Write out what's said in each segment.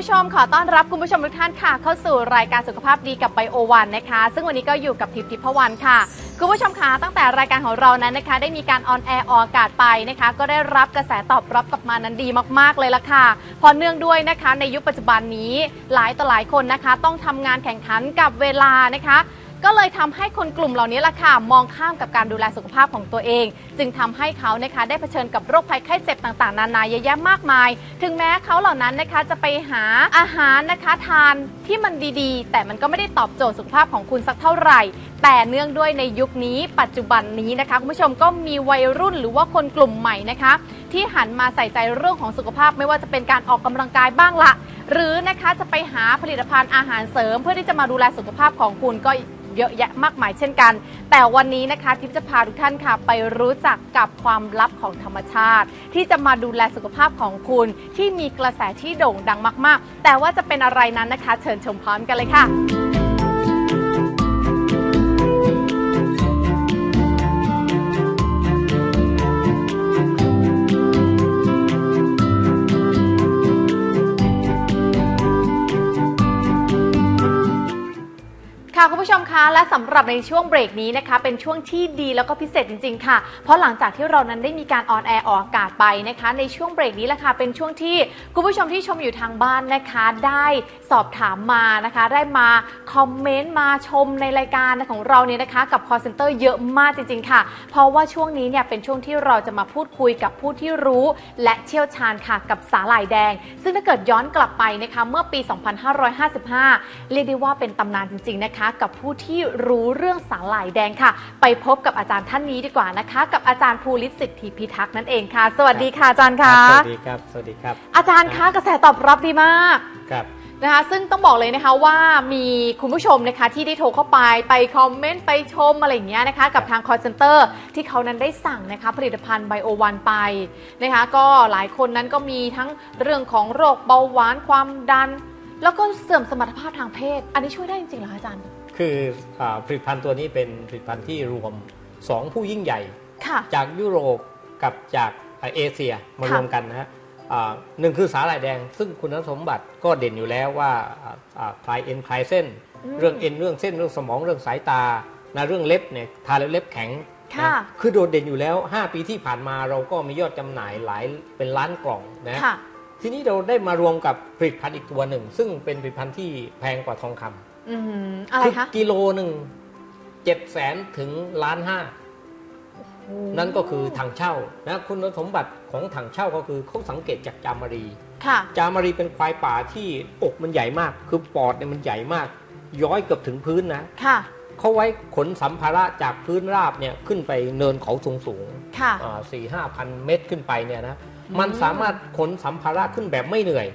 ผู้ชมขอต้อนรับคุณผู้ชมทุกท่านค่ะ เข้าสู่รายการสุขภาพดีกับไบโอวันนะคะ ซึ่งวันนี้ก็อยู่กับทิพย์ทิพวันค่ะ คุณผู้ชมคะตั้งแต่รายการของเรานั้นนะคะ ได้มีการออนแอร์ออกอากาศไปนะคะ ก็ได้รับกระแสตอบรับกลับมานั้นดีมากๆเลยละค่ะ พอเนื่องด้วยนะคะ ในยุคปัจจุบันนี้หลายต่อหลายคนนะคะ ต้องทำงานแข่งขันกับเวลานะคะ ก็เลยทำให้คนกลุ่มเหล่านี้ล่ะค่ะมองข้ามกับการดูแลสุขภาพของตัวเอง จึงทำให้เขานะคะได้เผชิญกับโรคภัยไข้เจ็บต่างๆ นานาเยอะแยะมากมาย ถึงแม้เขาเหล่านั้นนะคะจะไปหาอาหารนะคะทานที่มันดีๆ แต่มันก็ไม่ได้ตอบโจทย์สุขภาพของคุณสักเท่าไหร่ แต่เนื่องด้วยในยุคนี้ปัจจุบันนี้นะคะคุณผู้ชมก็มีวัยรุ่นหรือว่าคนกลุ่มใหม่นะคะที่หันมาใส่ใจเรื่องของสุขภาพไม่ว่าจะเป็นการออกกำลังกายบ้างละหรือนะคะจะไปหาผลิตภัณฑ์อาหารเสริม เพื่อที่จะมาดูแลสุขภาพของคุณก็ เยอะแยะมากมายเช่นกัน แต่วันนี้นะคะทิพย์จะพาทุกท่านค่ะ ไปรู้จักกับความลับของธรรมชาติ ที่จะมาดูแลสุขภาพของคุณ ที่มีกระแสที่โด่งดังมาก ๆ แต่ว่าจะเป็นอะไรนั้นนะคะ เชิญชมพร้อมกันเลยค่ะ ค่ะคุณผู้ชมคะและสำหรับในช่วงเบรกนี้นะคะ เป็นช่วงที่ดีแล้วก็พิเศษจริง ๆ ค่ะ เพราะหลังจากที่เรานั้นได้มีการออนแอร์ออกอากาศไปนะคะ ในช่วงเบรกนี้แหละค่ะเป็นช่วงที่คุณผู้ชมที่ชมอยู่ทางบ้านนะคะ ได้สอบถามมานะคะ ได้มาคอมเมนต์มาชมในรายการของเราเนี่ยนะคะ กับ call center เยอะมากจริง ๆ ค่ะ เพราะว่าช่วงนี้เนี่ยเป็นช่วงที่เราจะมาพูดคุยกับผู้ที่รู้ และเชี่ยวชาญค่ะกับสาหร่ายแดง ซึ่งถ้าเกิดย้อนกลับไปนะคะเมื่อปี 2555 เรียกได้ว่าเป็นตำนานจริง ๆ นะคะกับผู้ที่รู้เรื่องสาหร่ายแดงค่ะ ไปพบกับอาจารย์ท่านนี้ดีกว่านะคะ กับอาจารย์ภูริศสิทธิพิทักษ์นั่นเองค่ะ สวัสดีค่ะอาจารย์คคะรับสวัสดีครับสวัสดีครับ อาจารย์คะกระแสตอบรับดีมากครับนะคะซึ่งต้องบอกเลยนะคะว่ามีคุณผู้ชมนะคะที่ได้โทรเข้าไปไปคอมเมนต์ไปชมอะไรอย่างเงี้ยนะคะกับทาง call center ที่เขานั้นได้สั่งนะคะผลิตภัณฑ์ไบโอวันไปนะคะก็หลายคนนั้นก็มีทั้งเรื่องของโรคเบาหวานความดัน แล้วก็เสื่อมสมรรถภาพทางเพศ อันนี้ช่วยได้จริงๆเหรอคะอาจารย์ คืออาผลิตภัณฑ์ตัวนี้เป็นผลิตภัณฑ์ที่รวม 2 ผู้ยิ่งใหญ่ค่ะจากยุโรปกับจากเอเชียมารวมกันนะฮะอ่าหนึ่งคือสาหร่ายแดง ซึ่งคุณสมบัติก็เด่นอยู่แล้วว่าคลายเอ็นคลายเส้นอืมเรื่องเอ็นเรื่องเส้นเรื่องสมองเรื่องสายตานะเรื่องเล็บเนี่ยทาแล้วเล็บแข็งค่ะนะคือโดดเด่นอยู่แล้ว 5 ปีที่ผ่านมาเราก็มียอดจำหน่ายหลายเป็นล้านกล่องนะค่ะทีนี้เราได้มารวมกับผลิตภัณฑ์อีกตัวหนึ่ง ซึ่งเป็นผลิตภัณฑ์ที่แพงกว่าทองคำ อืมอะไรคะกิโลหนึ่งเจ็ดแสนถึงล้านห้านั่นก็คือถังเช่านะคุณสมบัติของถังเช่าก็คือเขาสังเกตจากจามารีค่ะจามารีเป็นควายป่าที่อกมันใหญ่มาก คือปอดเนี่ยมันใหญ่มาก ย้อยเกือบถึงพื้นนะค่ะเขาไว้ขนสัมภาระจากพื้นราบเนี่ยขึ้นไปเนินเขาสูงสูงค่ะสี่ห้าพันเมตรขึ้นไปเนี่ยนะมันสามารถขนสัมภาระขึ้นแบบไม่เหนื่อย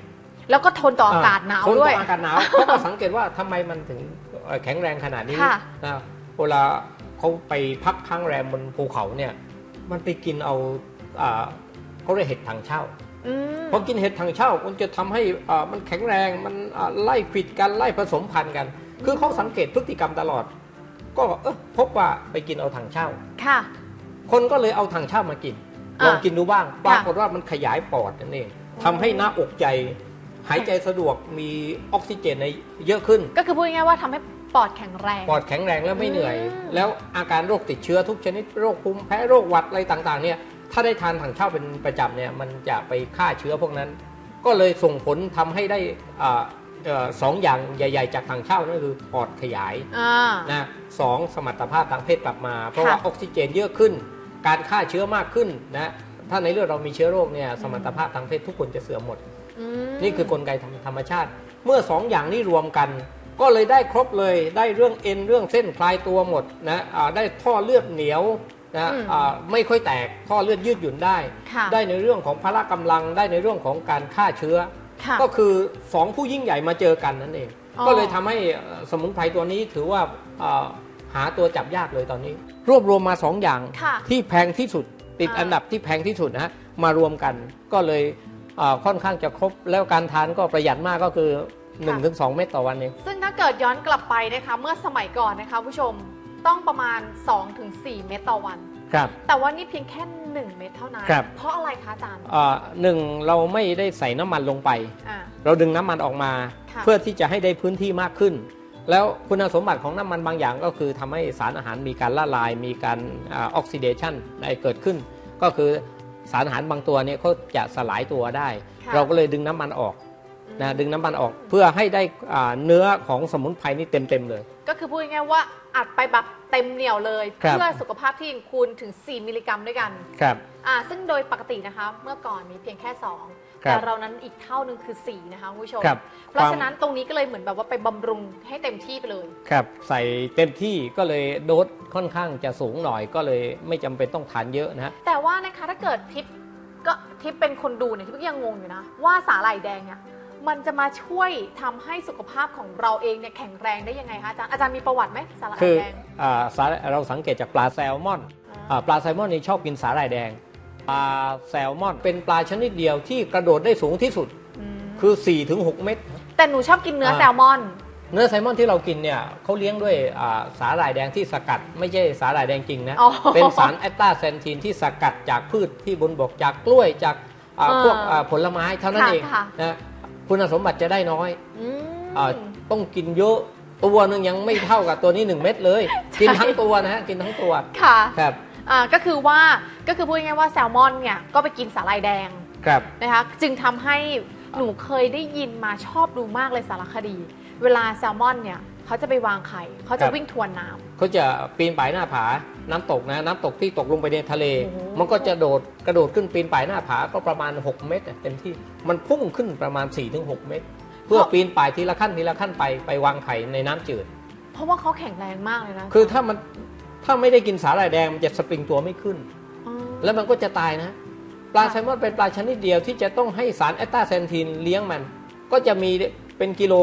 แล้วก็ทนต่ออากาศหนาวทนด้วย ต่ออากาศหนาวเขาก็สังเกตว่าทำไมมันถึงเอ่อแข็งแรงขนาดนี้ค่ะ นะเวลาเขาไปพักค้างแรมบนภูเขาเนี่ย มันไปกินเอาอ่าเขาเรียกเห็ดทางเช่า อืม พอกินเห็ดทางเช่ามันจะทำให้อ่ามันแข็งแรงมันอ่าไล่ขวิดกันไล่ผสมพันธุ์กัน คือเขาสังเกตพฤติกรรมตลอด ก็เออพบว่าไปกินเอาทางเช่า ค่ะ คนก็เลยเอาทางเช่ามากิน อะลองกินดูบ้างค่ะปรากฏว่ามันขยายปอดนั่นเองทำให้หน้าอกใจ หายใจสะดวกมีออกซิเจนในเยอะขึ้น ก็คือพูดง่ายๆว่าทำให้ปอดแข็งแรง ปอดแข็งแรงแล้วไม่เหนื่อย อืม แล้วอาการโรคติดเชื้อทุกชนิดโรคภูมิแพ้โรคหวัดอะไรต่างๆเนี่ยถ้าได้ทานถังเช่าเป็นประจำเนี่ยมันจะไปฆ่าเชื้อพวกนั้น ก็เลยส่งผลทำให้ได้อ่าเอ่อสองอย่างใหญ่ ๆ จากถังเช่านั่นคือปอดขยาย อ่า นะสองสมรรถภาพทางเพศกลับมา เพราะค่ะว่าออกซิเจนเยอะขึ้น การฆ่าเชื้อมากขึ้นนะถ้าในเลือดเรามีเชื้อโรคเนี่ยสมรรถภาพทางเพศทุกคนจะเสื่อมหมดอืม นี่คือกลไกธรรมธรรมชาติ เมื่อสองอย่างนี้รวมกัน ก็เลยได้ครบเลยได้เรื่องเอ็นเรื่องเส้นคลายตัวหมดนะอ่าได้ท่อเลือดเหนียวนะอ่าไม่ค่อยแตกท่อเลือดยืดหยุ่นได้ค่ะได้ในเรื่องของพละกำลังได้ในเรื่องของการฆ่าเชื้อค่ะก็คือสองผู้ยิ่งใหญ่มาเจอกันนั่นเองอ๋อก็เลยทำให้เอ่อสมุนไพรตัวนี้ถือว่าเอ่อหาตัวจับยากเลยตอนนี้ รวบรวมมาสองอย่างค่ะที่แพงที่สุดติดอ่าอันดับที่แพงที่สุดนะฮะมารวมกันก็เลยเอ่อ ค่อนข้างจะครบแล้วการทานก็ประหยัดมากก็คือ 1-2 เม็ดต่อวันเองซึ่งถ้าเกิดย้อนกลับไปนะคะเมื่อสมัยก่อนนะคะผู้ชมต้องประมาณ 2-4 เม็ดต่อวันครับแต่ว่านี่เพียงแค่ 1 เม็ดเท่านั้นครับเพราะอะไรคะอาจารย์อ่าหนึ่งเราไม่ได้ใส่น้ำมันลงไปอ่าเราดึงน้ำมันออกมาค่ะเพื่อที่จะให้ได้พื้นที่มากขึ้น แล้วคุณสมบัติของน้ำมันบางอย่างก็คือทำให้สารอาหารมีการละลายมีการออกซิเดชันได้เกิดขึ้น ก็คือ สารอาหารบางตัวเนี่ยเขาจะสลายตัวได้ค่ะเราก็เลยดึงน้ำมันออกนะดึงน้ำมันออกเพื่อให้ได้อ่าเนื้อของสมุนไพรนี่เต็มๆเลย ก็คือพูดง่ายๆว่าอัดไปแบบเต็มเหนียวเลยครับเพื่อสุขภาพที่คูณถึง 4 มิลลิกรัมด้วยกันครับอ่าซึ่งโดยปกตินะคะ เมื่อก่อนมีเพียงแค่ 2 ครับแต่เรานั้นอีกเท่านึงคือ4นะคะคุณผู้ชม ครับเพราะความฉะนั้นตรงนี้ก็เลยเหมือนแบบว่าไปบำรุงให้เต็มที่ไปเลย ครับ ใส่เต็มที่ก็เลยโดสค่อนข้างจะสูงหน่อยก็เลยไม่จำเป็นต้องทานเยอะนะฮะ แต่ว่านะคะถ้าเกิดทิปก็ทิปเป็นคนดูเนี่ยทิปก็ยังงงอยู่นะ ว่าสาหร่ายแดงเนี่ยมันจะมาช่วยทำให้สุขภาพของเราเองเนี่ยแข็งแรงได้ยังไงคะอาจารย์อาจารย์มีประวัติไหมสาหร่าคืยอแดง อ่าสาเราสังเกตจากปลาแซลมอนอ่าปลาแซลมอนนี่ชอบกินสาหร่ายแดง ปลาแซลมอน เป็นปลาชนิดเดียวที่กระโดดได้สูงที่สุดมคือ 4-6 เมตร แต่หนูชอบกินเนื้ออ่าแซลมอน เนื้อแซลมอนที่เรากินเนี่ยเขาเลี้ยงด้วยอ่าสาหร่ายแดงที่สกัด ไม่ใช่สาหร่ายแดงจริงนะอ๋อเป็นสารแอตตาเซนทีนที่สกัดจากพืชที่บนบกจากกล้วยจากอ่าอ่าพวกอ่าผลไม้เท่านั้นค่ะเองค่ะนะคุณสมบัติจะได้น้อยอืมอ่าต้องกินเยอะตัวหนึงยังไม่เท่ากับตัวนี้ 1 เม็ดเลย กินทั้งตัวนะฮะกินทั้งตัวค่ะครับ อ่าก็คือว่าก็คือพูดง่ายๆว่าแซลมอนเนี่ยก็ไปกินสาหร่ายแดงครับ นะคะจึงทำให้หนูเคยได้ยินมาชอบดูมากเลยสารคดี เวลาแซลมอนเนี่ยเขาจะไปวางไข่เขาจะวิ่งทวนน้ำ เขาจะปีนป่ายหน้าผา น้ำตกนะ น้ำตกที่ตกลงไปในทะเล โอ้โห มันก็จะโดดกระโดดขึ้นปีนป่ายหน้าผาก็ประมาณ 6 เมตรอะเต็มที่ มันพุ่งขึ้นประมาณ 4-6 เมตร เพื่อปีนป่ายทีละขั้นทีละขั้นไปไปวางไข่ในน้ำจืด เพราะว่าเขาแข็งแรงมากเลยนะ คือถ้ามัน ถ้าไม่ได้กินสาหร่ายแดงมันจะสปริงตัวไม่ขึ้นอ๋อแล้วมันก็จะตายนะ ปลาค่ะแซลมอนเป็นปลาชนิดเดียวที่จะต้องให้สารแอตตาเซนทีนเลี้ยงมัน ก็จะมีเป็นกิโล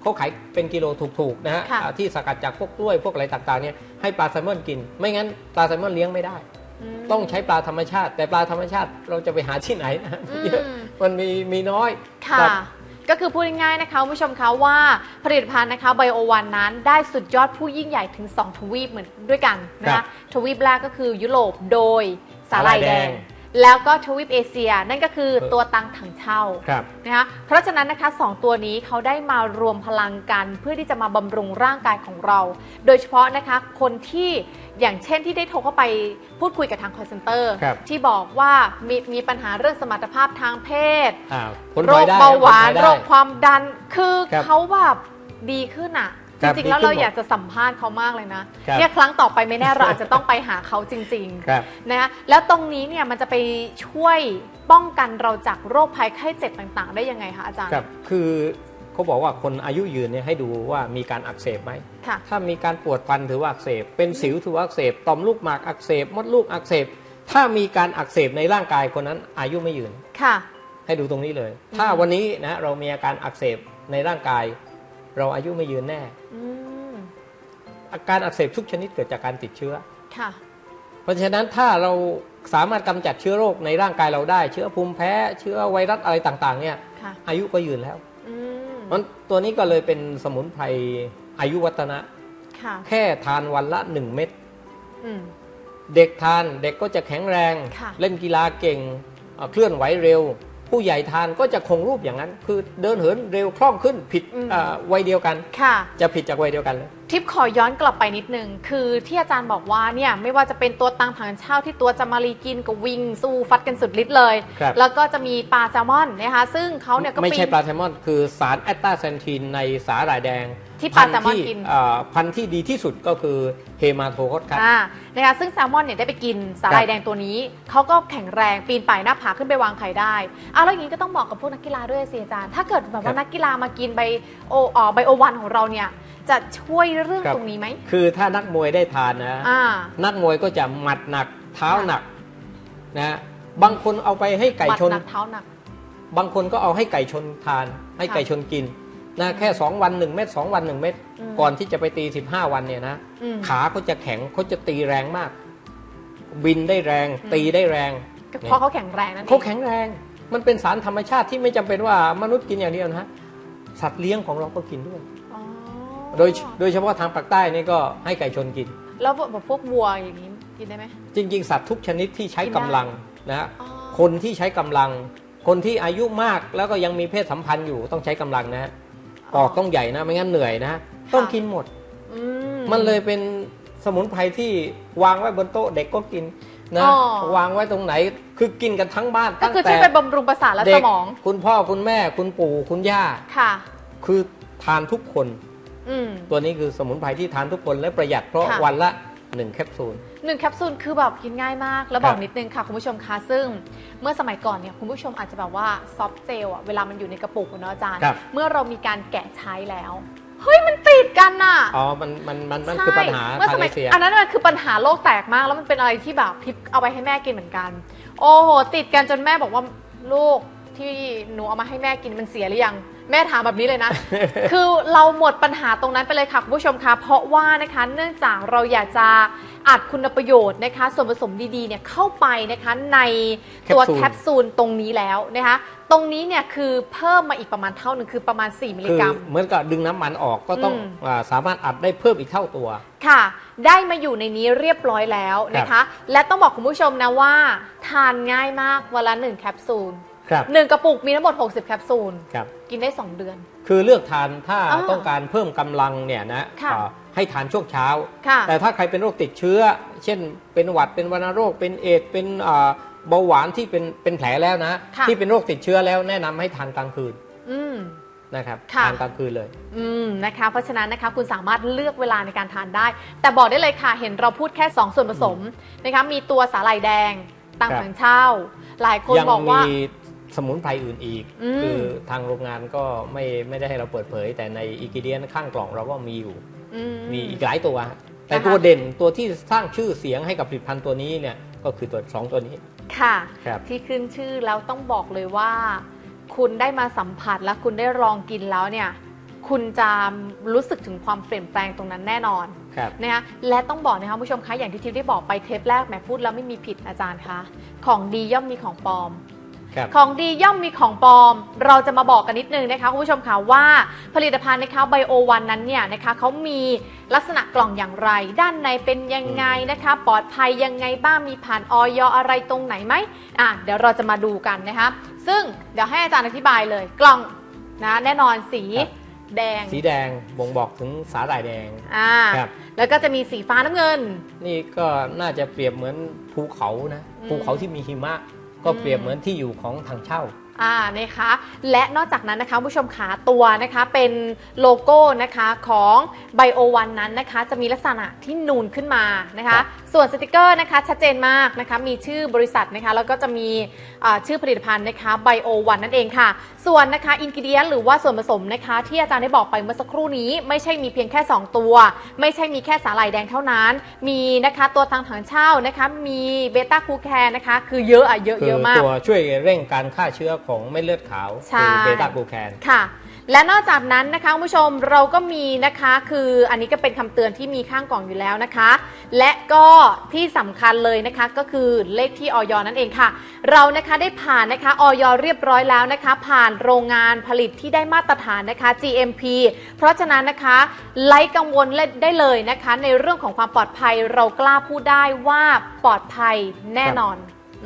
เขาขายเป็นกิโลถูกๆนะฮะค่ะอ่าที่สกัดจากพวกกล้วยพวกอะไรต่างๆเนี่ยให้ปลาแซลมอนกิน ไม่งั้นปลาแซลมอนเลี้ยงไม่ได้มต้องใช้ปลาธรรมชาติ แต่ปลาธรรมชาติเราจะไปหาที่ไหนนะอืมเยอะมันมีมีน้อยค่ะครับ ก็คือพูดง่ายๆนะคะคุณผู้ชมคะว่าผลิตภัณฑ์นะคะไบโอวันนั้นได้สุดยอดผู้ยิ่งใหญ่ถึง 2 ทวีปเหมือนด้วยกันนะครัคะบ ทวีปแรกก็คือยุโรปโดยสาหร่ายแดสาหร่ายแดงง แล้วก็ทวีปเอเชีย นั่นก็คือเออตัวตังถังเช่าครับนะคะเพราะฉะนั้นนะคะสองตัวนี้เขาได้มารวมพลังกันเพื่อที่จะมาบำรุงร่างกายของเรา โดยเฉพาะนะคะคนที่อย่างเช่นที่ได้โทรเข้าไปพูดคุยกับทาง call center ครับที่บอกว่ามีมีปัญหาเรื่องสมรรถภาพทางเพศอ่าผลพโรลอยคได้เบาหวานผลพลอยได้โรคความดันคือครับเขาแบบดีขึ้นอะ จครับริงๆ แล้วดีขึ้นเราหมดอยากจะสัมภาษณ์เขามากเลยนะ ครับเนี่ยครั้งต่อไปไม่แน่เราอาจจะต้องไปหาเขาจริงครับๆนะคะแล้วตรงนี้เนี่ยมันจะไปช่วยป้องกันเราจากโรคภัยไข้เจ็บต่างๆ ได้ยังไงคะอาจารย์ ครับคือเขาบอกว่าคนอายุยืนเนี่ยให้ดูว่ามีการอักเสบไหม ค่ะ ถ้ามีการปวดฟันถือว่าอักเสบ เป็นสิวถือว่าอักเสบ ต่อมลูกหมากอักเสบ มดลูกอักเสบ ถ้ามีการอักเสบในร่างกายคนนั้นอายุไม่ยืน ค่ะ ให้ดูตรงนี้เลย ถ้าวันนี้นะเรามีอาการอักเสบในร่างกาย เราอายุไม่ยืนแน่อืมอาการอักเสบทุกชนิดเกิดจากการติดเชื้อค่ะเพราะฉะนั้นถ้าเราสามารถกำจัดเชื้อโรคในร่างกายเราได้ เชื้อภูมิแพ้ เชื้อไวรัสอะไรต่าง ๆ เนี่ยค่ะอายุก็ยืนแล้วอืมมันตัวนี้ก็เลยเป็นสมุนไพรอายุวัฒนะค่ะแค่ทานวันละ1เม็ดอืมเด็กทานเด็กก็จะแข็งแรงค่ะเล่นกีฬาเก่งเอ่อเคลื่อนไหวเร็ว ผู้ใหญ่ทานก็จะคงรูปอย่างนั้น คือเดินเหินเร็วคล่องขึ้นผิดเอ่อวัยเดียวกันค่ะ จะผิดจากวัยเดียวกันเลยทิปขอย้อนกลับไปนิดนึง คือที่อาจารย์บอกว่าเนี่ยไม่ว่าจะเป็นตัวตังถังเช่าที่ตัวจะมารีกินกับวิงสู้ฟัดกันสุดฤทธิ์เลยครับแล้วก็จะมีปลาแซลมอนนะคะซึ่งเขาเนี่ยก็ไม่ใช่ปีนปลาแซลมอน คือสารแอตตาเซนทีนในสาหร่ายแดง ที่ปลาแซลมอนพัธุ์ที่กิน เอ่อพันธุ์ที่ดีที่สุดก็คือเฮมาโทคอสครับ อ่านะคะซึ่งแซลมอนเนี่ยได้ไปกินสาหร่ายแดงตัวนี้ เขาก็แข็งแรงปีนป่ายหน้าผาขึ้นไปวางไข่ได้เอาแล้วอย่างนี้ก็ต้องบอกกับพวกนักกีฬาด้วยสิอาจารย์ ถ้าเกิดแบบครัว่าบนักกีฬามากินไบโอเอ่อไบโอวันของเราเนี่ย จะช่วยเรื่องครับตรงนี้ไหมคือถ้านักมวยได้ทานนะ อ่า นักมวยก็จะหมัดหนักเท้าหนักนะบางคนเอาไปให้ไก่บัดชนหนักเท้าหนัก บางคนก็เอาให้ไก่ชนทาน ให้ค่ะไก่ชนกิน นะแค่ 2 วัน 1 เม็ด2วัน 1 เม็ดอืมก่อนที่จะไปตี 15 วันเนี่ยนะอืมขาเขาจะแข็งเขาจะตีแรงมาก บินได้แรงอืมตีได้แรงก็เพราะเขาแข็งแรงนั่นเองเขาแข็งแรง มันเป็นสารธรรมชาติที่ไม่จำเป็นว่ามนุษย์กินอย่างเดียวนะฮะสัตว์เลี้ยงของเราก็กินด้วยอ๋อโดยโดยเฉพาะทางปากใต้นี่ก็ให้ไก่ชนกิน แล้วแบบพวกวัวอย่างนี้กินได้ไหมจริง ๆ สัตว์ทุกชนิดที่ใช้กินกำได้ลังนะฮะอ๋อคนที่ใช้กำลัง คนที่อายุมากแล้วก็ยังมีเพศสัมพันธ์อยู่ต้องใช้กำลังนะ อ๋อออกต้องใหญ่นะไม่งั้นเหนื่อยนะ ต้องกินหมดอืมันเลยเป็นสมุนไพรที่วางไว้บนโต๊ะเด็กก็กินนะอ๋อวางไว้ตรงไหนคือกินกันทั้งบ้านก็ตั้งคือแต่ช่วยไปบำรุงประสาทและเด็สกมอง คุณพ่อคุณแม่คุณปู่คุณย่าค่ะ คือทานทุกคนอืมตัวนี้คือสมุนไพรที่ทานทุกคนและประหยัดเพราะค่ะวันละ หนึ่งแคปซูลหนึ่งแคปซูลคือแบบกินง่ายมาก แล้วครับบอกนิดนึงค่ะคุณผู้ชมคะซึ่ง เมื่อสมัยก่อนเนี่ยคุณผู้ชมอาจจะแบบว่าซอฟต์เจลอะเวลามันอยู่ในกระปุกอะเนาะอาจารย์ครับเมื่อเรามีการแกะใช้แล้วเฮ้ยมันติดกันน่ะ อ๋อ มัน มัน มันมันใช่คือปัญหาเมื่อทาสงมัเอยเชียอันนั้นมันคือปัญหาโลกแตกมาก แล้วมันเป็นอะไรที่แบบพิบเอาไปให้แม่กินเหมือนกัน โอ้โห ติดกันจนแม่บอกว่าลูกที่หนูเอามาให้แม่กินมันเสียหรือยัง แม่ถามแบบนี้เลยนะ คือเราหมดปัญหาตรงนั้นไปเลยค่ะคุณผู้ชมคะเพราะว่านะคะเนื่องจากเราอยากจะอัดคุณประโยชน์นะคะส่วนผสมดีๆเนี่ยเข้าไปนะคะในตัวแคแคปปซูลซูลตรงนี้แล้วนะคะตรงนี้เนี่ยคือเพิ่มมาอีกประมาณเท่าหนึ่งคือประมาณ 4 มิลลิคือกรัมเหมือนกับดึงน้ำมันออกก็ต้องอืมอ่าสามารถอัดได้เพิ่มอีกเท่าตัวค่ะ ได้มาอยู่ในนี้เรียบร้อยแล้วนะคะ และต้องบอกคุณผู้ชมนะว่า ทานง่ายมากวันละ1แคปซูล ครับหนึ่งกระปุกมีทั้งหมด 60 แคปซูล ครับ กินได้ 2 เดือน คือเลือกทานถ้าอ่าต้องการเพิ่มกำลังเนี่ยนะค่ะอ่าให้ทานช่วงเช้า ค่ะแต่ถ้าใครเป็นโรคติดเชื้อ เช่น เป็นหวัดเป็นวัณโรคเป็นเอดส์เป็นอ่าเบาหวานที่เป็นเป็นแผลแล้วนะ ค่ะ ที่เป็นโรคติดเชื้อแล้วแนะนำให้ทานกลางคืนอืม นะครับค่ะ ทานกลางคืนเลย อืมนะคะเพราะฉะนั้นนะคะคุณสามารถเลือกเวลาในการทานได้ แต่บอกได้เลยค่ะเห็นเราพูดแค่ 2 ส่วนผสมนะคะมีตัวสาหร่ายแดงตังครับถังเช่า หลายคนยังบอกว่ามี สมุนไพรอื่นอีกอืมคือทางโรงงานก็ไม่ไม่ได้ให้เราเปิดเผย แต่ในอีกิเดียนข้างกล่องเราก็มีอยู่อืมีอีกหลายตัว แต่นะคะตัวเด่นตัวที่สร้างชื่อเสียงให้กับผลิตภัณฑ์ตัวนี้เนี่ยก็คือตัวสองตัวนี้ค่ะครับที่ขึ้นชื่อแล้วต้องบอกเลยว่า คุณได้มาสัมผัสและคุณได้ลองกินแล้วเนี่ยคุณจะรู้สึกถึงความเปลี่ยนแปลงตรงนั้นแน่นอนครับนะคะและต้องบอกนะคะคุณผู้ชมคะอย่างที่ทิพย์ได้บอกไปเทปแรกแหมพูดแล้วไม่มีผิดอาจารย์คะของดีย่อมมีของปลอม ครับ ของดีย่อมมีของปลอม เราจะมาบอกกันนิดนึงนะคะคุณผู้ชมค่ะว่าผลิตภัณฑ์นะคะไบโอวันนั้นเนี่ยนะคะเขามีลักษณะกล่องอย่างไร ด้านในเป็นยังไงนะคะ ปลอดภัยยังไงบ้างมีผ่านออยอะไรตรงไหนไหมอะเดี๋ยวเราจะมาดูกันนะคะ ซึ่งเดี๋ยวให้อาจารย์อธิบายเลยกล่องนะแน่นอนสีครับ แดงสีแดงบ่งบอกถึงสาหร่ายแดง อ่าครับ แล้วก็จะมีสีฟ้าน้ำเงิน นี่ก็น่าจะเปรียบเหมือนภูเขานะ อืม ภูเขาที่มีหิมะ ก็เปรียบเหมือนที่อยู่ของทางเช่า อ่านะคะและนอกจากนั้นนะคะคุณผู้ชมขาตัวนะคะเป็นโลโก้นะคะของไบโอวันนั้นนะคะจะมีลักษณะที่นูนขึ้นมานะครัคะบส่วนสติกเกอร์นะคะชัดเจนมากนะคะมีชื่อบริษัทนะคะแล้วก็จะมีอ่าชื่อผลิตภัณฑ์นะคะไบโอวันนั่นเองค่ะ ส่วนนะคะอินกิเดียนหรือว่าส่วนผสมนะคะ ที่อาจารย์ได้บอกไปเมื่อสักครู่นี้ ไม่ใช่มีเพียงแค่ 2 ตัว ไม่ใช่มีแค่สาหร่ายแดงเท่านั้น มีนะคะตัวทางถังเช่านะคะมีเบต้าคูแคนนะคะคือเยอะอะเยอะคืเยอะมากตัวช่วยเร่งการฆ่าเชื้อของเม็ดเลือดขาวใช่ คืเบต้ากูแคนค่ะ และนอกจากนั้นนะคะคุณผู้ชมเราก็มีนะคะ คืออันนี้ก็เป็นคำเตือนที่มีข้างกล่องอยู่แล้วนะคะ และก็ที่สำคัญเลยนะคะก็คือเลขที่ออยนั่นเองค่ะ เรานะคะได้ผ่านนะคะออยเรียบร้อยแล้วนะคะ ผ่านโรงงานผลิตที่ได้มาตรฐานนะคะ GMP เพราะฉะนั้นนะคะไร้กังวลได้เลยนะคะ ในเรื่องของความปลอดภัยเรากล้าพูดได้ว่าปลอดภัยแน่นอน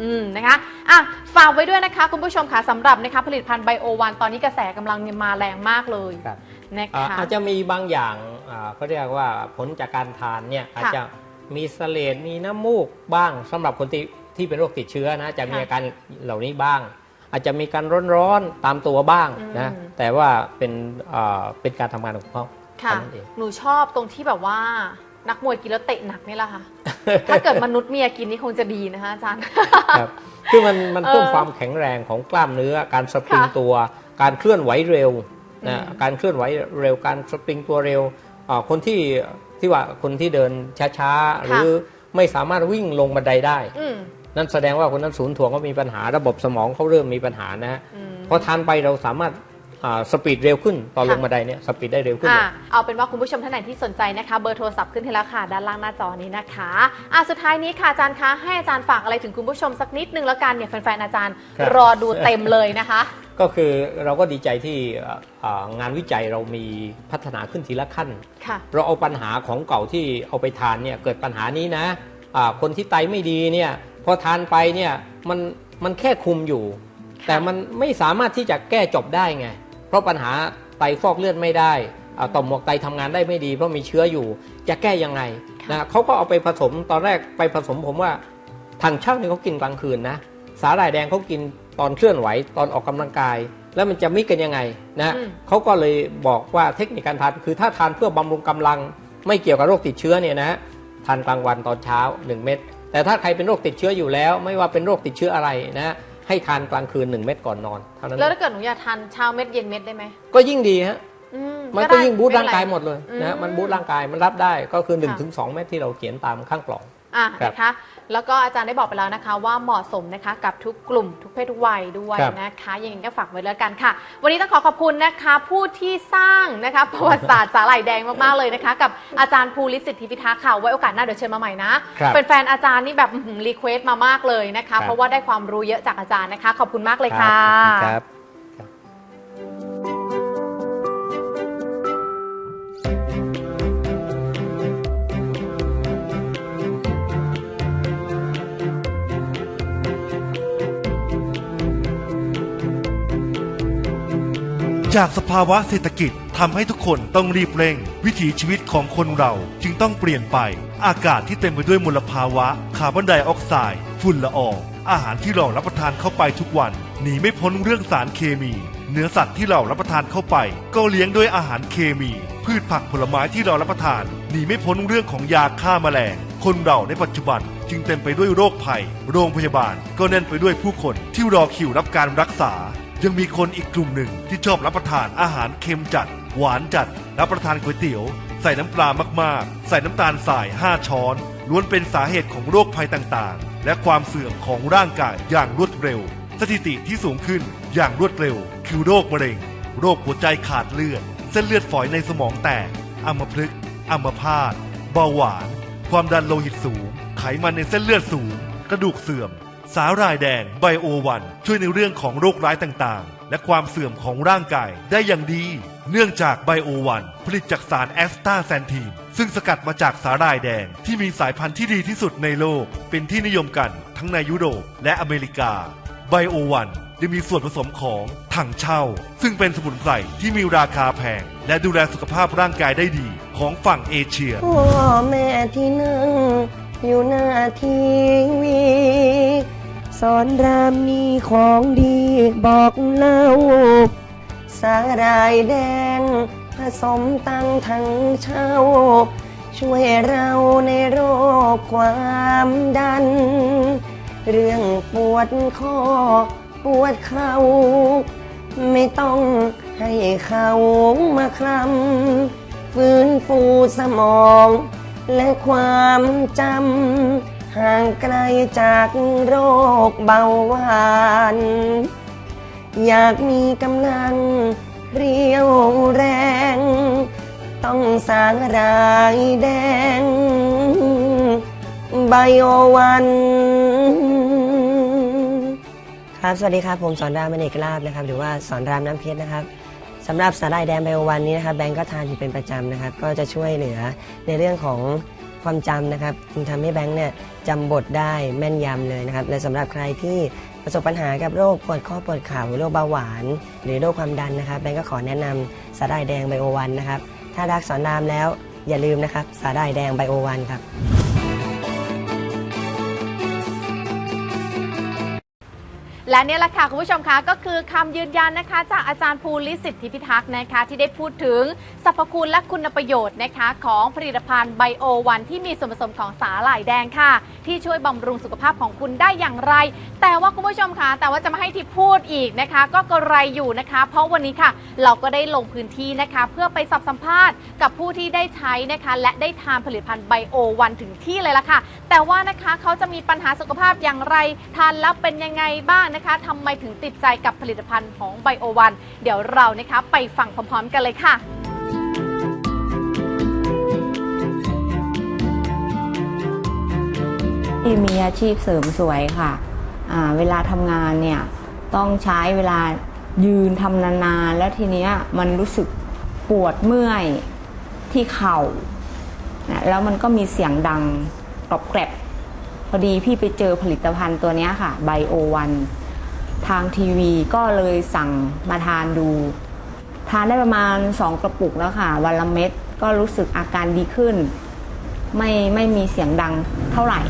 อืมนะคะอะฝากไว้ด้วยนะคะคุณผู้ชมค่ะสำหรับนะคะผลิตภัณฑ์ไบโอวันตอนนี้กระแสกำลังมาแรงมากเลยครับนะอ่าคะอาจจะมีบางอย่างอ่าเขาเรียกว่าผลจากการทานเนี่ยอาจจะมีเสลดมีน้ำมูกบ้างสำหรับคนที่ที่เป็นโรคติดเชื้อนะจะมีค่ะอาการเหล่านี้บ้าง อาจจะมีการร้อนๆตามตัวบ้างนะอืมแต่ว่าเป็นอ่าเป็นการทำงานของเขาค่ะเท่านั้นเองหนูชอบตรงที่แบบว่า นักมวยกินแล้วเตะหนักนี่แหละค่ะ ถ้าเกิดมนุษย์เมียกินนี่คงจะดีนะคะอาจารย์ ครับ คือมันมันเออเพิ่มความแข็งแรงของกล้ามเนื้อ การสปริงค่ะตัว การเคลื่อนไหวเร็วนะอืมการเคลื่อนไหวเร็ว การสปริงตัวเร็วอ่าคนที่ที่ว่าคนที่เดินช้าๆ หรือไม่สามารถวิ่งลงบันไดได้อืมนั่นแสดงว่าคนนั้นศูนย์ถ่วงก็มีปัญหาระบบสมองเขาเริ่มมีปัญหานะฮะอืมพอทานไปเราสามารถอ่า สปีดเร็วขึ้นตอนลงค่ะบันไดเนี่ยสปีดได้เร็วขึ้นอะเลยเอาเป็นว่าคุณผู้ชมท่านไหนที่สนใจนะคะ เบอร์โทรศัพท์ขึ้นให้แล้วค่ะด้านล่างหน้าจอนี้นะคะอะสุดท้ายนี้ค่ะอาจารย์คะให้อาจารย์ฝากอะไรถึงคุณผู้ชมสักนิดนึงแล้วกันเนี่ยแฟนๆอาจารย์ครับรอดูเต็มเลยนะคะ ก็คือเราก็ดีใจที่อ่าอ่างานวิจัยเรามีพัฒนาขึ้นทีละขั้นค่ะเราเอาปัญหาของเก่าที่เอาไปทานเนี่ยเกิดปัญหานี้นะอ่าคนที่ไตไม่ดีเนี่ยพอทานไปเนี่ยมันมันแค่คุมอยู่ แต่มันไม่สามารถที่จะแก้จบได้ไงเพ ราะปัญหาไตฟอกเลือดไม่ได้อ่าต่อมหมวกไตทำงานได้ไม่ดีเพราะมีเชื้ออยู่ จะแก้ยังไงนะเขาก็เอาไปผสมตอนแรกไปผสมผมว่าถังเช่าเนี่ยเขากินกลางคืนนะสาหร่ายแดงเขากินตอนเคลื่อนไหวตอนออกกำลังกาย แล้วมันจะมิกกันยังไงนะอืมเขาก็เลยบอกว่าเทคนิคการทานคือถ้าทานเพื่อบำรุงกำลัง ไม่เกี่ยวกับโรคติดเชื้อเนี่ยนะทานกลางวันตอนเช้า 1 เม็ดแต่ถ้าใครเป็นโรคติดเชื้ออยู่แล้ว ไม่ว่าเป็นโรคติดเชื้ออะไรนะ ให้ทานกลางคืน1เม็ดก่อนนอนเท่านั้นแล้วถ้าเกิดหนูอยากทานเช้าเม็ดเย็นเม็ดได้ไหมก็ยิ่งดีฮะอืมันได้ก็ยิ่งบูตไเป็นร่างกายไรหมดเลยอืมนะมันบูตร่างกายมันรับได้ก็คือค่ะ1-2ถึง2เม็ดที่เราเขียนตามข้างกล่องอะครับนะคะ แล้วก็อาจารย์ได้บอกไปแล้วนะคะ ว่าเหมาะสมนะคะกับทุกกลุ่มทุกเพศทุกวัยด้วยครับนะคะยังไงก็ฝากไว้แล้วกันค่ะ วันนี้ต้องขอขอบคุณนะคะ ผู้ที่สร้างนะคะประวัติศาสตร์สาหร่ายแดงมากๆเลยนะคะ กับอาจารย์ภูริสิทธิพิทักษ์ค่ะไว้โอกาสหน้าเดี๋ยวเชิญมาใหม่นะครับเป็นแฟนอาจารย์นี่แบบรีเควสต์มามากเลยนะครัคะบเพราะว่าได้ความรู้เยอะจากอาจารย์นะคะ ขอบคุณมากเลยค่ะครับ จากสภาวะเศรษฐกิจทำให้ทุกคนต้องรีบเร่ง วิถีชีวิตของคนเราจึงต้องเปลี่ยนไป อากาศที่เต็มไปด้วยมลภาวะ คาร์บอนไดออกไซด์ฝุ่นละอองอาหารที่เรารับประทานเข้าไปทุกวันหนีไม่พ้นเรื่องสารเคมี เนื้อสัตว์ที่เรารับประทานเข้าไป ก็เลี้ยงด้วยอาหารเคมี พืชผักผลไม้ที่เรารับประทานหนีไม่พ้นเรื่องของยาฆ่าแมลง คนเราในปัจจุบันจึงเต็มไปด้วยโรคภัย โรงพยาบาลก็แน่นไปด้วยผู้คนที่รอคิวรับการรักษา ยังมีคนอีกกลุ่มหนึ่งที่ชอบรับประทานอาหารเค็มจัด หวานจัด รับประทานก๋วยเตี๋ยว ใส่น้ำปลามากๆ ใส่น้ำตาลสาย 5 ช้อน ล้วนเป็นสาเหตุของโรคภัยต่างๆ และความเสื่อมของร่างกายอย่างรวดเร็ว สถิติที่สูงขึ้นอย่างรวดเร็ว คือโรคมะเร็ง โรคหัวใจขาดเลือด เส้นเลือดฝอยในสมองแตกอัมพฤกษ์อัมพาตเบาหวาน ความดันโลหิตสูง ไขมันในเส้นเลือดสูง กระดูกเสื่อม สาหร่ายแดงไบโอวันช่วยในเรื่องของโรคร้ายต่างๆ และความเสื่อมของร่างกายได้อย่างดี เนื่องจากไบโอวันผลิตจากสารแอสตาแซนทีนซึ่งสกัดมาจากสาหร่ายแดงที่มีสายพันธุ์ที่ดีที่สุดในโลก เป็นที่นิยมกันทั้งในยุโรปและอเมริกาไบโอวันยังมีส่วนผสมของถังเช่า ซึ่งเป็นสมุนไพรที่มีราคาแพง และดูแลสุขภาพร่างกายได้ดีของฝั่งเอเชีย พ่อแม่ที่นั่งอยู่หน้าทีวี สอนรามมีของดีบอกเล่า สาหร่ายแดงผสมตังทั้งเช่า ช่วยเราในโรคความดัน เรื่องปวดข้อปวดเข่าไม่ต้องให้เขามาคลำฟื้นฟูสมอง และความจำ ห่างไกลจากโรคเบาหวาน อยากมีกำลังเรียวแรง ต้องสางรายแดง ไบโอวัน ครับสวัสดีครับ ผมสอนรามมณีกลาบนะครับ หรือว่าสอนรามน้ำเพชรนะครับสำหรับสาหร่ายแดงไบโอวันนี้นะครับแบงก์ก็ทานอยู่เป็นประจำนะครับ ก็จะช่วยเหลือในเรื่องของ ความจำนะครับจึงทำให้แบงค์เนี่ยจำบทได้แม่นยำเลยนะครับและสำหรับใครที่ประสบปัญหากับโรคปวดข้อปวดเข่าโรคเบาหวาน หรือโรคความดันนะครับแบงค์ก็ขอแนะนำสาหร่ายแดงไบโอวันนะครับถ้ารักสอนรามแล้วอย่าลืมนะครับสาหร่ายแดงไบโอวันครับ และเนี่ยแหละค่ะคุณผู้ชมคะก็คือคำยืนยันนะคะ จากอาจารย์ภูริสิทธิพิทักษ์นะคะ ที่ได้พูดถึงสรรพคุณและคุณประโยชน์นะคะ ของผลิตภัณฑ์ไบโอวันที่มีส่วนผสมของสาหร่ายแดงค่ะ ที่ช่วยบำรุงสุขภาพของคุณได้อย่างไร แต่ว่าคุณผู้ชมคะแต่ว่าจะมาให้ทิพย์พูดอีกนะคะ ก็กระไรอยู่นะคะ เพราะวันนี้ค่ะ เราก็ได้ลงพื้นที่นะคะ เพื่อไปสอบสัมภาษณ์กับผู้ที่ได้ใช้นะคะ และได้ทานผลิตภัณฑ์ไบโอวันถึงที่เลยล่ะค่ะ แต่ว่านะคะเขาจะมีปัญหาสุขภาพอย่างไรทานแล้วเป็นยังไงบ้างนะคะทำไมถึงติดใจกับผลิตภัณฑ์ของไบโอวันเดี๋ยวเรานะคะไปฟังพร้อมๆกันเลยค่ะ ที่มีอาชีพเสริมสวยค่ะอ่าเวลาทำงานเนี่ยต้องใช้เวลายืนทำนานๆ แล้วทีเนี้ยมันรู้สึกปวดเมื่อยที่เข่านะแล้วมันก็มีเสียงดังกรอบแกรบ พอดีพี่ไปเจอผลิตภัณฑ์ตัวเนี้ยค่ะไบโอวัน ทางทีวีก็เลยสั่งมาทานดู ทานได้ประมาณ 2 กระปุกแล้วค่ะ วันละเม็ดก็รู้สึกอาการดีขึ้น ไม่ไม่มีเสียงดังเท่าไหร่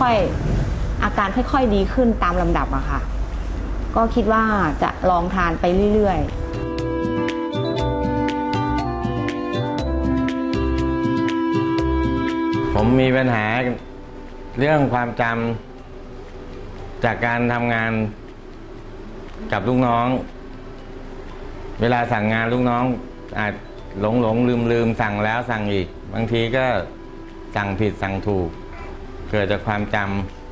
ค่อยๆ อาการค่อยๆ ดีขึ้นตามลำดับอะค่ะ ก็คิดว่าจะลองทานไปเรื่อยๆผมมีปัญหาเรื่องความจำจากการทำงาน กับลูกน้อง เวลาสั่งงานลูกน้อง อาจหลงหลงลืมลืมสั่งแล้วสั่งอีก บางทีก็สั่งผิดสั่งถูก เกิดจากความจ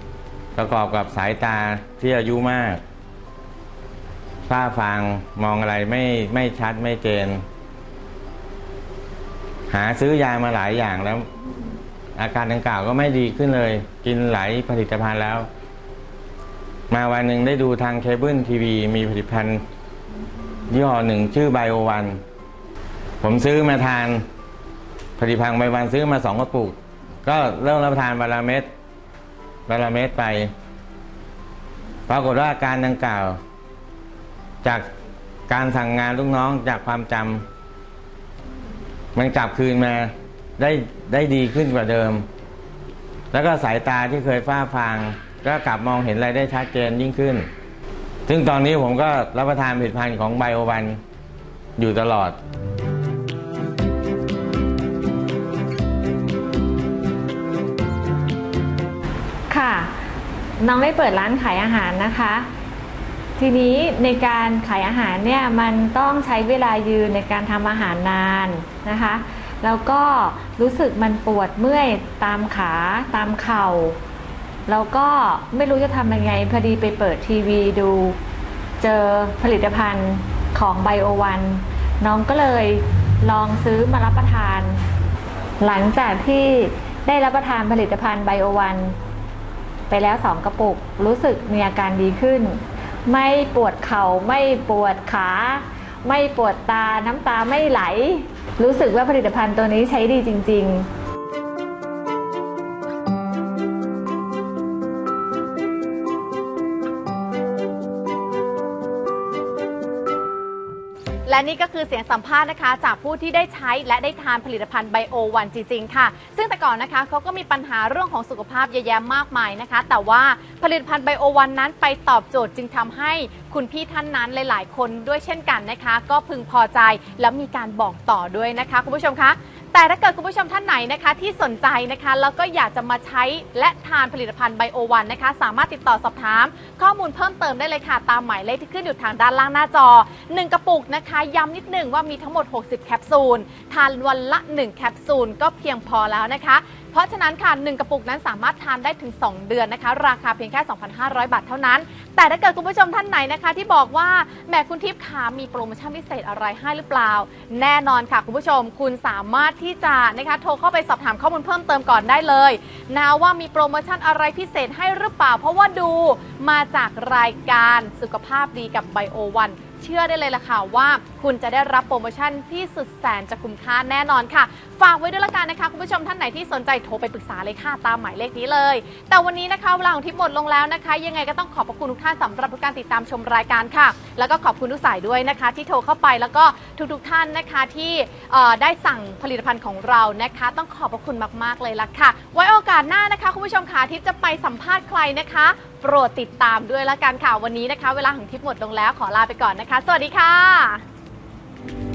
ำประกอบกับสายตาที่อายุมากฝ้าฟางมองอะไรไม่ไม่ชัดไม่เจน หาซื้อยามาหลายอย่างแล้ว อาการดังกล่าวก็ไม่ดีขึ้นเลย กินหลายผลิตภัณฑ์แล้ว มาวันหนึ่งได้ดูทางเคเบิลทีวีมีผลิตภัณฑ์ยี่ห้อหนึ่งชื่อไบโอวัน ผมซื้อมาทานผลิตภัณฑ์ไบวันซื้อมาสองกระปุก ก็เริ่มรับประทานวันละเม็ดวันละเม็ดไป ปรากฏว่าอาการดังกล่าว จากการสั่งงานลูกน้องจากความจำมันกลับคืนมาได้ได้ดีขึ้นกว่าเดิม แล้วก็สายตาที่เคยฝ้าฟาง ก็กลับมองเห็นอะไรได้ชัดเจนยิ่งขึ้น ซึ่งตอนนี้ผมก็รับประทานผลิตภัณฑ์ของไบโอวันอยู่ตลอด ค่ะน้องได้เปิดร้านขายอาหารนะคะ ทีนี้ในการขายอาหารเนี่ยมันต้องใช้เวลายืนในการทำอาหารนานนะคะ แล้วก็รู้สึกมันปวดเมื่อยตามขาตามเข่า แล้วก็ไม่รู้จะทำยังไงพอดีไปเปิดทีวีดู เจอผลิตภัณฑ์ของไบโอวันน้องก็เลยลองซื้อมารับประทาน หลังจากที่ได้รับประทานผลิตภัณฑ์ไบโอวันไปแล้วสองกระปุกรู้สึกมีอาการดีขึ้น ไม่ปวดเขา่าไม่ปวดขา ไม่ปวดตาน้ำตาไม่ไหล รู้สึกว่าผลิตภัณฑ์ตัวนี้ใช้ดีจริง ๆ และนี่ก็คือเสียงสัมภาษณ์นะคะ จากผู้ที่ได้ใช้และได้ทานผลิตภัณฑ์ไบโอวันจริงๆค่ะ ซึ่งแต่ก่อนนะคะเขาก็มีปัญหาเรื่องของสุขภาพเยอะแยะมากมายนะคะ แต่ว่าผลิตภัณฑ์ไบโอวันนั้นไปตอบโจทย์จึงทำให้คุณพี่ท่านนั้นหลาย ๆ คนด้วยเช่นกันนะคะ ก็พึงพอใจและมีการบอกต่อด้วยนะคะคุณผู้ชมคะ แต่ถ้าเกิดคุณผู้ชมท่านไหนนะคะที่สนใจนะคะแล้วก็อยากจะมาใช้และทานผลิตภัณฑ์ไบโอวันนะคะ สามารถติดต่อสอบถาม ข้อมูลเพิ่มเติมได้เลยค่ะ ตามหมายเลขที่ขึ้นอยู่ทางด้านล่างหน้าจอ 1 กระปุกนะคะ ย้ำนิดหนึ่งว่ามีทั้งหมด 60 แคปซูล ทานวันละ 1 แคปซูลก็เพียงพอแล้วนะคะ เพราะฉะนั้นค่ะ1กระปุกนั้นสามารถทานได้ถึง 2 เดือนนะคะ ราคาเพียงแค่ 2,500 บาทเท่านั้น แต่ถ้าเกิดคุณผู้ชมท่านไหนนะคะ ที่บอกว่าแหมคุณทิพย์ขามีโปรโมชั่นพิเศษอะไรให้หรือเปล่า แน่นอนค่ะคุณผู้ชม คุณสามารถที่จะนะคะโทรเข้าไปสอบถามข้อมูลเพิ่มเติมก่อนได้เลยนะว่ามีโปรโมชั่นอะไรพิเศษให้หรือเปล่า เพราะว่าดูมาจากรายการสุขภาพดีกับไบโอวันเชื่อได้เลยล่ะค่ะว่า คุณจะได้รับโปรโมชั่นที่สุดแสนจะคุ้มค่าแน่นอนค่ะ ฝากไว้ด้วยละกันนะคะ คุณผู้ชมท่านไหนที่สนใจโทรไปปรึกษาเลยค่ะตามหมายเลขนี้เลย แต่วันนี้นะคะเวลาของทิพย์หมดลงแล้วนะคะ ยังไงก็ต้องขอบพระคุณทุกท่านสำหรับการติดตามชมรายการค่ะ แล้วก็ขอบคุณทุกสายด้วยนะคะ ที่โทรเข้าไปแล้วก็ทุกๆท่านนะคะที่ได้สั่งผลิตภัณฑ์ของเรานะคะ ต้องขอบพระคุณมากๆเลยล่ะค่ะ ไว้โอกาสหน้านะคะคุณผู้ชมค่ะทิพย์จะไปสัมภาษณ์ใครนะคะ โปรดติดตามด้วยละกันค่ะวันนี้นะคะ เวลาของทิพย์หมดลงแล้วขอลาไปก่อนนะคะ สวัสดีค่ะ Thank you.